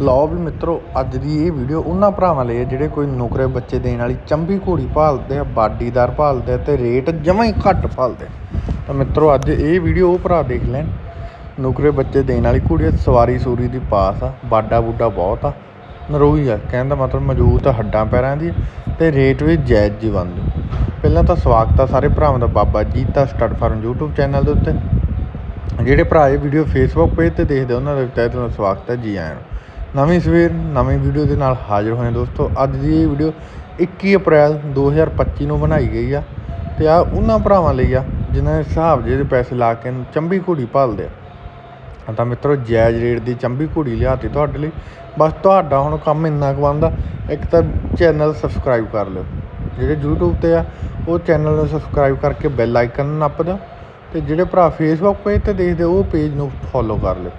ਲਓ ਵੀ ਮਿੱਤਰੋ, ਅੱਜ ਦੀ ਇਹ ਵੀਡੀਓ ਉਹਨਾਂ ਭਰਾਵਾਂ ਲਈ ਹੈ ਜਿਹੜੇ ਕੋਈ ਨੁਕਰੇ ਬੱਚੇ ਦੇਣ ਵਾਲੀ ਚੰਬੀ ਘੋੜੀ ਭਾਲਦੇ ਆ, ਬਾਡੀਦਾਰ ਭਾਲਦੇ ਆ ਤੇ ਰੇਟ ਜਮਾਂ ਹੀ ਘੱਟ ਭਾਲਦੇ ਤਾਂ ਮਿੱਤਰੋ, ਅੱਜ ਇਹ ਵੀਡੀਓ ਉਹ ਭਰਾ ਦੇਖ ਲੈਣ। ਨੁਕਰੇ ਬੱਚੇ ਦੇਣ ਵਾਲੀ ਘੋੜੀ ਸਵਾਰੀ ਸੂਰੀ ਦੀ ਪਾਸ ਆ, ਬਾਡਾ ਬੂਡਾ ਬਹੁਤ ਆ, ਨਰੋਈ ਆ, ਕਹਿਣ ਦਾ ਮਤਲਬ ਮੌਜੂਦ ਹੱਡਾਂ ਪੈਰਾਂ ਦੀ ਤੇ ਰੇਟ ਵੀ ਜਾਇਜ਼ ਜੀ ਬਣਦੇ ਪਹਿਲਾਂ ਤਾਂ ਸਵਾਗਤ ਆ ਸਾਰੇ ਭਰਾਵਾਂ ਦਾ Baba Jeeta stud farm YouTube channel ਦੇ ਉੱਤੇ। ਜਿਹੜੇ ਭਰਾ ਇਹ ਵੀਡੀਓ ਫੇਸਬੁੱਕ ਪੇਜ ਤੇ ਦੇਖਦੇ ਉਹਨਾਂ ਦਾ ਵੀ ਤਹਿ ਦਿਲੋਂ ਸਵਾਗਤ ਹੈ ਜੀ ਆਇਆਂ ਨੂੰ। ਨਵੀਂ ਸਵੇਰ, ਨਵੀਂ ਵੀਡੀਓ ਦੇ ਨਾਲ ਹਾਜ਼ਰ ਹੋਏ ਦੋਸਤੋ। ਅੱਜ ਦੀ ਇਹ ਵੀਡੀਓ 21 ਅਪ੍ਰੈਲ 2025 ਨੂੰ ਬਣਾਈ ਗਈ ਆ ਤੇ ਆ ਉਹਨਾਂ ਭਰਾਵਾਂ ਲਈ ਆ ਜਿਨ੍ਹਾਂ ਨੇ ਹਿਸਾਬ ਜਿਹੜੇ ਪੈਸੇ ਲਾ ਕੇ ਚੰਬੀ ਘੋੜੀ ਭਾਲਦੇ ਆ। ਤਾਂ ਮਿੱਤਰੋ, ਜਾਇਜ਼ ਰੇਟ ਦੀ ਚੰਬੀ ਘੋੜੀ ਲਿਆਤੀ ਤੁਹਾਡੇ ਲਈ। ਬਸ ਤੁਹਾਡਾ ਹੁਣ ਕੰਮ ਇੰਨਾ ਕੁ ਬਣਦਾ, ਇੱਕ ਤਾਂ ਚੈਨਲ ਸਬਸਕ੍ਰਾਈਬ ਕਰ ਲਿਓ। ਜਿਹੜੇ YouTube ਤੇ ਆ, ਉਹ ਚੈਨਲ ਨੂੰ ਸਬਸਕ੍ਰਾਈਬ ਕਰਕੇ ਬੈਲ ਆਈਕਨ ਨੱਪ ਦਿਓ ਤੇ ਜਿਹੜੇ ਭਰਾ ਫੇਸਬੁੱਕ ਪੇਜ ਤੇ ਦੇਖਦੇ ਉਹ ਪੇਜ ਨੂੰ ਫੋਲੋ ਕਰ ਲਿਓ।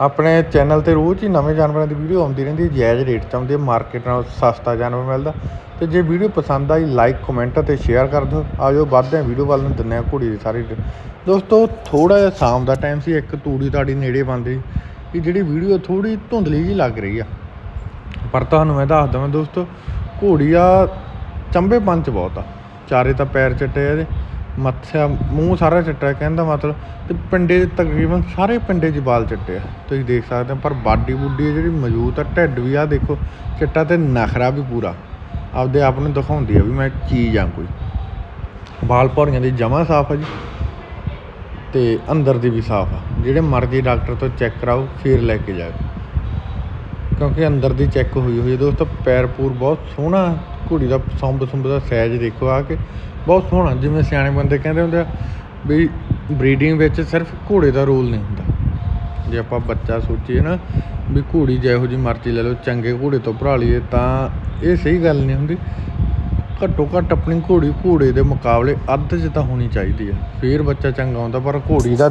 ਆਪਣੇ ਚੈਨਲ ਤੇ ਰੋਜ਼ ਹੀ ਨਵੇਂ ਜਾਨਵਰਾਂ ਦੀ ਵੀਡੀਓ ਆਉਂਦੀ ਰਹਿੰਦੀ ਹੈ, ਜਾਇਜ਼ ਰੇਟ 'ਚ ਆਉਂਦੀ ਹੈ, ਮਾਰਕੀਟ ਨਾਲੋਂ ਸਸਤਾ ਜਾਨਵਰ ਮਿਲਦਾ। ਤੇ ਜੇ ਵੀਡੀਓ ਪਸੰਦ ਆਈ ਲਾਈਕ ਕਮੈਂਟ ਅਤੇ ਸ਼ੇਅਰ ਕਰ ਦਿਓ। ਆਜੋ ਵੱਧਦੇ ਹਾਂ ਵੀਡੀਓ ਵੱਲ ਨੂੰ, ਦਿੰਦੇ ਹਾਂ ਘੋੜੀ ਦੀ ਸਾਰੀ ਦੋਸਤੋ ਥੋੜਾ ਜਿਹਾ ਸ਼ਾਮ ਦਾ ਟਾਈਮ ਸੀ, ਇੱਕ ਤੂੜੀ ਤਾੜੀ ਨੇੜੇ ਬੰਦੀ ਇਹ ਜਿਹੜੀ ਵੀਡੀਓ ਥੋੜੀ ਧੁੰਦਲੀ ਜੀ ਲੱਗ ਰਹੀ ਆ। ਪਰ ਤੁਹਾਨੂੰ ਮੈਂ ਦੱਸ ਦਵਾਂ ਦੋਸਤੋ ਘੋੜੀ ਆ ਚੰਬੇ ਪੰਚ ਬਹੁਤ ਆ। ਚਾਰੇ ਤਾਂ ਪੈਰ ਚਿੱਟੇ ਆ ਇਹਦੇ। ਮੱਥਾ ਮੂੰਹ ਸਾਰਾ ਚਿੱਟਾ ਕਹਿੰਦਾ ਮਤਲਬ, ਤੇ ਪਿੰਡੇ ਦੇ ਤਕਰੀਬਨ ਸਾਰੇ ਪਿੰਡੇ 'ਚ ਵਾਲ ਚਿੱਟੇ ਆ। ਤੁਸੀਂ ਦੇਖ ਸਕਦੇ ਹੋ, ਪਰ ਬਾਡੀ ਬੁੱਡੀ ਜਿਹੜੀ ਮੌਜੂਦ ਆ, ਢਿੱਡ ਵੀ ਆ, ਦੇਖੋ, ਚਿੱਟਾ ਤੇ ਨਖਰਾ ਵੀ ਪੂਰਾ। ਆਪਦੇ ਆਪ ਨੂੰ ਦਿਖਾਉਂਦੀ ਆ ਵੀ ਮੈਂ ਚੀਜ਼ ਆ ਕੋਈ। ਵਾਲ ਭੌਰੀਆਂ ਦੀ ਜਮਾ ਸਾਫ਼ ਆ ਜੀ, ਤੇ ਅੰਦਰ ਦੀ ਵੀ ਸਾਫ਼ ਆ। ਜਿਹੜੇ ਮਰਜ਼ੀ ਡਾਕਟਰ ਤੋਂ ਚੈੱਕ ਕਰਾਓ, ਫਿਰ ਲੈ ਕੇ ਜਾਓ ਕਿਉਂਕਿ ਅੰਦਰ ਦੀ ਚੈੱਕ ਹੋਈ ਹੋਈ ਹੈ ਦੋਸਤੋ ਪੈਰ ਪੂਰ ਬਹੁਤ ਸੋਹਣਾ ਘੋੜੀ ਦਾ ਸੰਬ ਸੁੰਬ ਦਾ ਸਾਈਜ਼ ਦੇਖੋ ਆ ਕੇ। ਬਹੁਤ ਸੋਹਣਾ, ਜਿਵੇਂ ਸਿਆਣੇ ਬੰਦੇ ਕਹਿੰਦੇ ਹੁੰਦੇ ਆ ਵੀ ਬਰੀਡਿੰਗ ਵਿੱਚ ਸਿਰਫ ਘੋੜੇ ਦਾ ਰੋਲ ਨਹੀਂ ਹੁੰਦਾ। ਜੇ ਆਪਾਂ ਬੱਚਾ ਸੋਚੀਏ ਨਾ ਵੀ ਘੋੜੀ ਜਿਹੋ ਜੀ ਮਰਜ਼ੀ ਲੈ ਲਓ, ਚੰਗੇ ਘੋੜੇ ਤੋਂ ਭਰਾ ਲਈਏ, ਤਾਂ ਇਹ ਸਹੀ ਗੱਲ ਨਹੀਂ ਹੁੰਦੀ। ਘੱਟੋ ਘੱਟ ਆਪਣੀ ਘੋੜੀ, ਘੋੜੇ ਦੇ ਮੁਕਾਬਲੇ ਅੱਧ 'ਚ ਤਾਂ ਹੋਣੀ ਚਾਹੀਦੀ ਹੈ ਫੇਰ ਬੱਚਾ ਚੰਗਾ ਹੁੰਦਾ, ਪਰ ਘੋੜੀ ਦਾ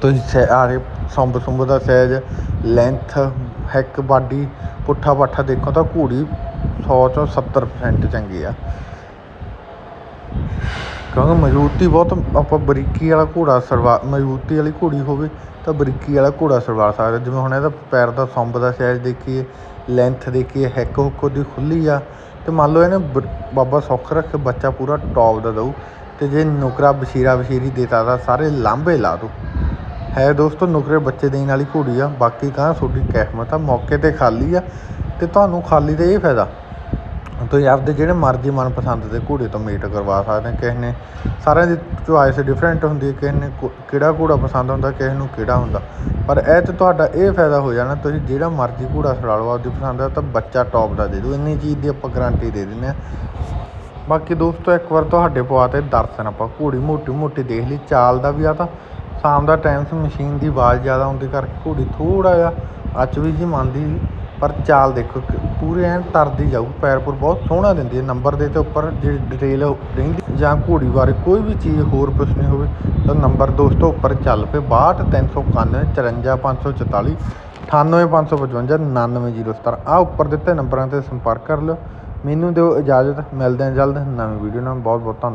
ਤੁਸੀਂ ਸੈ- ਆਹ ਸੰਬ ਸੁੰਬ ਦਾ ਸਾਈਜ਼ ਲੈਂਥ ਹੈਕ ਬਾਡੀ ਪੁੱਠਾ ਪਾਠਾ ਦੇਖੋ ਤਾਂ ਘੋੜੀ 100 ਚੋਂ 70% ਚੰਗੀ ਆ। ਕਿਉਂਕਿ ਮਜ਼ਬੂਤੀ ਬਹੁਤ, ਆਪਾਂ ਬਰੀਕੀ ਵਾਲਾ ਘੋੜਾ ਸਰਵਾ ਮਜ਼ਬੂਤੀ ਵਾਲੀ ਘੋੜੀ ਹੋਵੇ ਤਾਂ ਬਰੀਕੀ ਵਾਲਾ ਘੋੜਾ ਸਰਵਾ ਸਕਦਾ ਜਿਵੇਂ ਹੁਣ ਇਹਦਾ ਪੈਰ ਦਾ ਸੰਬ ਦਾ ਸਾਈਜ਼ ਦੇਖੀਏ ਲੈਂਥ ਦੇਖੀਏ ਹੈਕ ਹੁੱਕ ਉਹਦੀ ਖੁੱਲੀ ਆ। ਤੇ ਮੰਨ ਲਓ ਇਹਨੇ ਬ- ਬਾਬਾ ਸੌਖ ਰੱਖੇ, ਬੱਚਾ ਪੂਰਾ ਟੌਪ ਦਾ ਦਊ। ਤੇ ਜੇ ਨੁਕਰਾ ਬਸ਼ੀਰਾ ਬਸ਼ੀਰੀ ਦੇਤਾ ਤਾਂ ਸਾਰੇ ਲਾਂਭੇ ਲਾ ਦੂ ਹੈ ਦੋਸਤੋ, ਨੁਕਰੇ ਬੱਚੇ ਦੇਣ ਵਾਲੀ ਘੋੜੀ ਆ। ਬਾਕੀ ਕਹਾਂ ਤੁਹਾਡੀ ਕਿਸਮਤ ਆ, ਮੌਕੇ ਤੇ ਖਾਲੀ ਆ। ਤੇ ਤੁਹਾਨੂੰ ਖਾਲੀ ਦਾ ਇਹ ਫਾਇਦਾ। ਤੁਸੀਂ ਆਪਦੇ ਜਿਹੜੇ ਮਰਜ਼ੀ ਮਨਪਸੰਦ ਦੇ ਘੋੜੇ ਤੋਂ ਮੀਟ ਕਰਵਾ ਸਕਦੇ ਹੋ, ਕਿਸੇ ਨੇ ਸਾਰਿਆਂ ਦੀ ਚੁਆਇਸ ਡਿਫਰੈਂਟ ਹੁੰਦੀ ਹੈ, ਕਿਸੇ ਨੇ ਕਿਹੜਾ ਘੋੜਾ ਪਸੰਦ ਹੁੰਦਾ, ਕਿਸੇ ਨੂੰ ਕਿਹੜਾ ਹੁੰਦਾ। ਪਰ ਇਹ 'ਚ ਤੁਹਾਡਾ ਇਹ ਫਾਇਦਾ ਹੋ ਜਾਣਾ, ਤੁਸੀਂ ਜਿਹੜਾ ਮਰਜ਼ੀ ਘੋੜਾ ਛੜਾ ਲਓ, ਆਪਦੀ ਪਸੰਦ ਦਾ ਤਾਂ ਬੱਚਾ ਟੌਪ ਦਾ ਦੇ ਦਿਓ ਇੰਨੀ ਚੀਜ਼ ਦੀ ਆਪਾਂ ਗਾਰੰਟੀ ਦੇ ਦਿੰਦੇ ਆ ਬਾਕੀ ਦੋਸਤੋ, ਇੱਕ ਵਾਰ ਤੁਹਾਡੇ ਪਵਾ ਤੇ ਦਰਸ਼ਨ ਆਪਾਂ, ਘੋੜੀ ਮੋਟੀ ਮੋਟੀ ਦੇਖ ਲਈ, ਚਾਲ ਦਾ ਵੀ ਆ ਤਾਂ ਸ਼ਾਮ ਦਾ ਟਾਈਮ ਸੀ ਮਸ਼ੀਨ ਦੀ ਆਵਾਜ਼ ਜ਼ਿਆਦਾ ਆਉਂਦੀ ਕਰਕੇ ਘੋੜੀ ਥੋੜਾ ਜਿਹਾ ਅੱਜ ਵੀ ਜੀ ਮੰਨਦੀ ਪਰ ਚਾਲ ਦੇਖੋ ਪੂਰੇ ਐਨ ਤਰਦੀ ਜਾਊ, ਪੈਰ ਪੁਰ ਬਹੁਤ ਸੋਹਣਾ ਦਿੰਦੀ ਹੈ ਨੰਬਰ ਦੇ ਤੇ ਉੱਪਰ ਜਿਹੜੀ ਡਿਟੇਲ ਰਹਿੰਦੀ ਜਾਂ ਘੋੜੀ ਬਾਰੇ ਕੋਈ ਵੀ ਚੀਜ਼ ਹੋਰ ਪੁੱਛਣੀ ਹੋਵੇ ਤਾਂ ਨੰਬਰ ਦੋਸਤੋ ਉੱਪਰ ਚੱਲ ਪਏ 62391 54544 98555 99017 ਆ ਉੱਪਰ ਦਿੱਤੇ ਨੰਬਰਾਂ ਤੇ ਸੰਪਰਕ ਕਰ ਲਿਓ। ਮੈਨੂੰ ਦਿਓ ਇਜਾਜ਼ਤ, ਮਿਲਦੇ ਹਾਂ ਜਲਦ ਨਵੀਂ ਵੀਡੀਓ ਨਾਲ। ਬਹੁਤ ਬਹੁਤ ਧੰਨਵਾਦ।